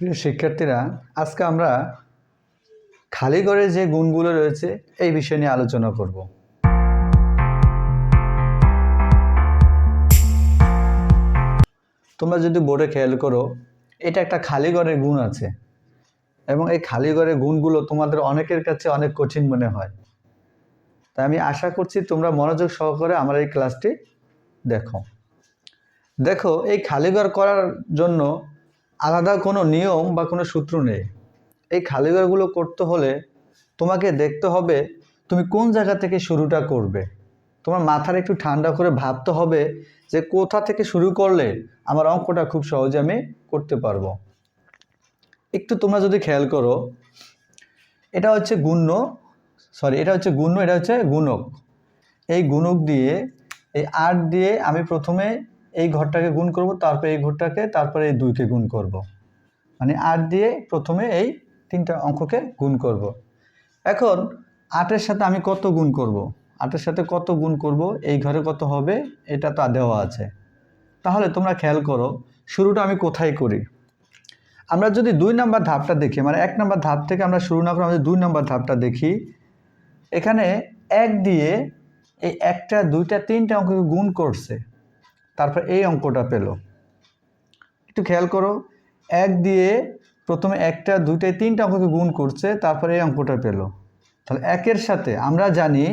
প্রিয় শিক্ষার্থীরা, আজকে আমরা খালি ঘরে যে গুণগুলো রয়েছে, এই বিষয় নিয়ে আলোচনা করব। তোমরা যদি বোর্ডে খেয়াল করো, এটা একটা খালি ঘরের গুণ আছে এবং এই খালি ঘরের গুণগুলো তোমাদের অনেকের কাছে অনেক কঠিন মনে হয়। তাই আমি আশা করছি তোমরা মনোযোগ সহকারে আমার এই ক্লাসটি দেখো। দেখো, এই খালি ঘর করার জন্য আলাদা কোনো নিয়ম বা কোনো সূত্র নেই। এই খালি ঘরগুলো করতে হলে তোমাকে দেখতে হবে তুমি কোন জায়গা থেকে শুরুটা করবে। তোমার মাথার একটু ঠান্ডা করে ভাবতে হবে যে কোথা থেকে শুরু করলে আমার অঙ্কটা খুব সহজে আমি করতে পারব। একটু তোমরা যদি খেয়াল করো, এটা হচ্ছে গুণ্য সরি এটা হচ্ছে গুণ্য, এটা হচ্ছে গুণক। এই গুণক দিয়ে, এই আট দিয়ে আমি প্রথমে এই ঘরটাকে গুণ করব, তারপরে এই ঘরটাকে, তারপরে এই দুইকে গুণ করব। মানে আট দিয়ে প্রথমে এই তিনটা অঙ্ককে গুণ করব। এখন আটের সাথে আমি কত গুণ করব। আটের সাথে কত গুণ করব এই ঘরে কত হবে এটা তা দেওয়া আছে তাহলে তোমরা খেয়াল করো, শুরুটা আমি কোথায় করি আমরা যদি দুই নাম্বার ধাপটা দেখি মানে এক নাম্বার ধাপ থেকে আমরা শুরু না করে আমাদের দুই নাম্বার ধাপটা দেখি, এখানে এক দিয়ে এই একটা, দুইটা, তিনটা অঙ্ককে গুণ করছে তারপর এই অঙ্কটা পেল। একটু খেয়াল করো, এক দিয়ে প্রথমে একটা, দুইটায় তিনটা অঙ্ককে গুণ করছে, তারপরে এই অঙ্কটা পেল। তাহলে একের সাথে, আমরা জানি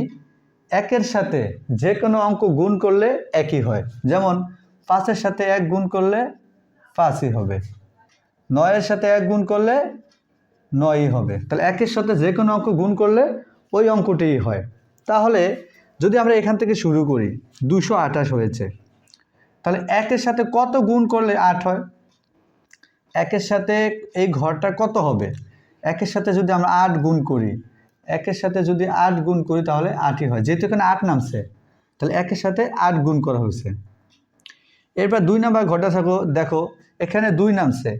একের সাথে যে কোনো অঙ্ক গুণ করলে একই হয়। যেমন, পাঁচের সাথে এক গুণ করলে পাঁচই হবে। নয়ের সাথে এক গুণ করলে নয়ই হবে। তাহলে একের সাথে যে কোনো অঙ্ক গুণ করলে ওই অঙ্কটিই হয়। তাহলে যদি আমরা এখান থেকে শুরু করি, দুশো আঠাশ হয়েছে। তাহলে একের সাথে কত গুণ করলে আট হয়? একের সাথে এই ঘরটা কত হবে? একের সাথে যদি আমরা আট গুণ করি, একের সাথে যদি আট গুণ করি তাহলে আটই হয়। যেহেতু এখানে আট নামছে, তাহলে একের সাথে আট গুণ করা হয়েছে। এরপর দুই নাম্বার ঘরটা থাকো, দেখো, এখানে দুই নামছে।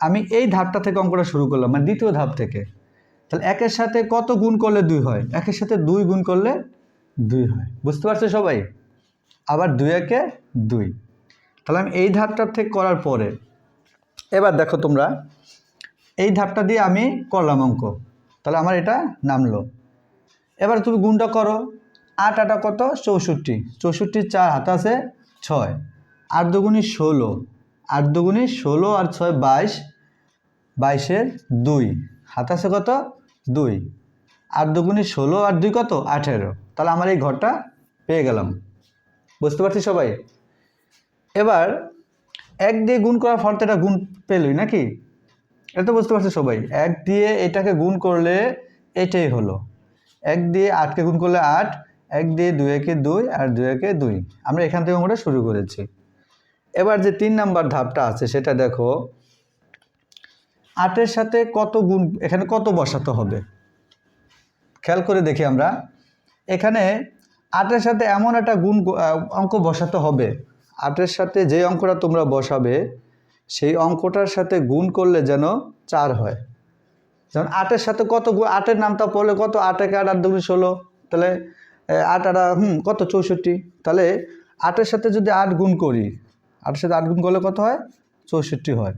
আমি এই ধাপটা থেকে অঙ্কটা শুরু করলাম মানে দ্বিতীয় ধাপ থেকে। তাহলে একের সাথে কত গুণ করলে দুই হয়? একের সাথে দুই গুণ করলে দুই হয়। বুঝতে পারছ সবাই? আবার দুই একে দুই। তাহলে আমি এই ধাপটার থেকে করার পরে, এবার দেখো তোমরা, এই ধাপটা দিয়ে আমি করলাম অঙ্ক। তাহলে আমার এটা নামলো। এবার তুমি গুণটা করো। আট আটা কত? চৌষট্টি। চৌষট্টি চার, হাত আছে ছয়। আট দুগুণি ষোলো। আট দুগুণি ষোলো আর ছয় বাইশ। বাইশের দুই। হাত আছে কত? দুই। আট দুগুণি ষোলো আর দুই কত? আঠেরো। তাহলে আমার এই ঘরটা পেয়ে গেলাম। বুঝতে পারছি সবাই? এবার এক দিয়ে গুণ করার ফল তো এটা গুণ পেলই নাকি? এটা তো বুঝতে পারছি সবাই। এক দিয়ে এটাকে গুণ করলে এটাই হলো। এক দিয়ে আটকে গুণ করলে আট, এক দিয়ে দুই একে দুই আর দুই একে দুই। আমরা এখান থেকে আমরা শুরু করেছি। এবার যে তিন নাম্বার ধাপটা আছে, সেটা দেখো। আটের সাথে কত গুণ, এখানে কত বসাতে হবে? খেয়াল করে দেখি আমরা। এখানে আটের সাথে এমন একটা গুণ অঙ্ক বসাতে হবে। আটের সাথে যে অঙ্কটা তোমরা বসাবে, সেই অঙ্কটার সাথে গুণ করলে যেন চার হয়। যেমন আটের সাথে কত আটের নামটা পড়লে কত? আট একে আট আট দুগুণ ষোলো। তাহলে আট আটা হুম, কত? চৌষট্টি। তাহলে আটের সাথে যদি আট গুণ করি, আটের সাথে আট গুণ করলে কত হয়? চৌষট্টি হয়।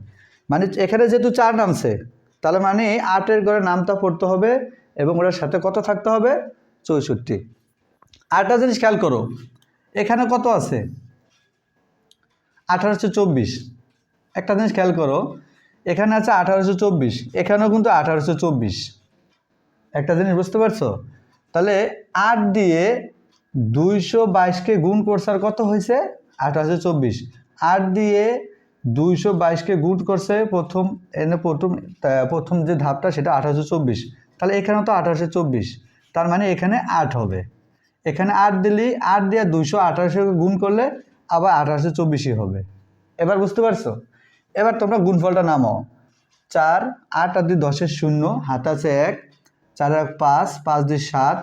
মানে এখানে যেহেতু চার নামছে, তাহলে মানে আটের ঘরে নামটা পড়তে হবে এবং ওটার সাথে কত থাকতে হবে? চৌষট্টি। আরেকটা জিনিস খেয়াল করো, এখানে কত আছে? আঠারোশো চব্বিশ। একটা জিনিস খেয়াল করো, এখানে আছে আঠারোশো চব্বিশ, এখানেও কিন্তু আঠারোশো চব্বিশ। একটা জিনিস বুঝতে পারছ? তাহলে আট দিয়ে দুইশো বাইশকে গুণ করছে আর কত হয়েছে? আঠারোশো চব্বিশ। আট দিয়ে দুইশো বাইশকে গুণ করছে প্রথম, এনে প্রথম প্রথম যে ধাপটা সেটা আঠারোশো চব্বিশ। তাহলে এখানেও তো আঠারোশো চব্বিশ। তার মানে এখানে আট হবে। এখানে আট দিলেই আট দিয়ে দুইশো আঠারোশো গুণ করলে আবার আঠারোশো চব্বিশই হবে। এবার বুঝতে পারছ? এবার তোমরা গুণফলটা নামাও। চার, আট আর দুই দশের শূন্য, হাত আছে এক, চার এক পাঁচ পাঁচ দুই সাত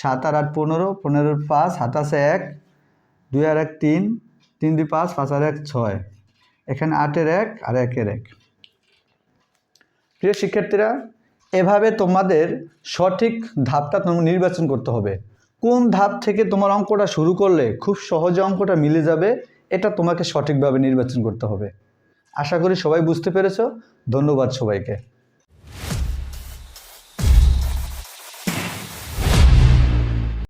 সাত আর আট পনেরো পনেরোর পাঁচ, হাত আছে এক, দুই আর এক তিন তিন দুই পাঁচ পাঁচ আর এক ছয়। এখানে আটের এক আর একের এক। প্রিয় শিক্ষার্থীরা, এভাবে তোমাদের সঠিক ধাপটা তোমরা নির্বাচন করতে হবে। কোন ধাপ থেকে তোমার অঙ্কটা শুরু করলে খুব সহজে অঙ্কটা মিলে যাবে, এটা তোমাকে সঠিকভাবে নির্বাচন করতে হবে। আশা করি সবাই বুঝতে পেরেছ। ধন্যবাদ সবাইকে।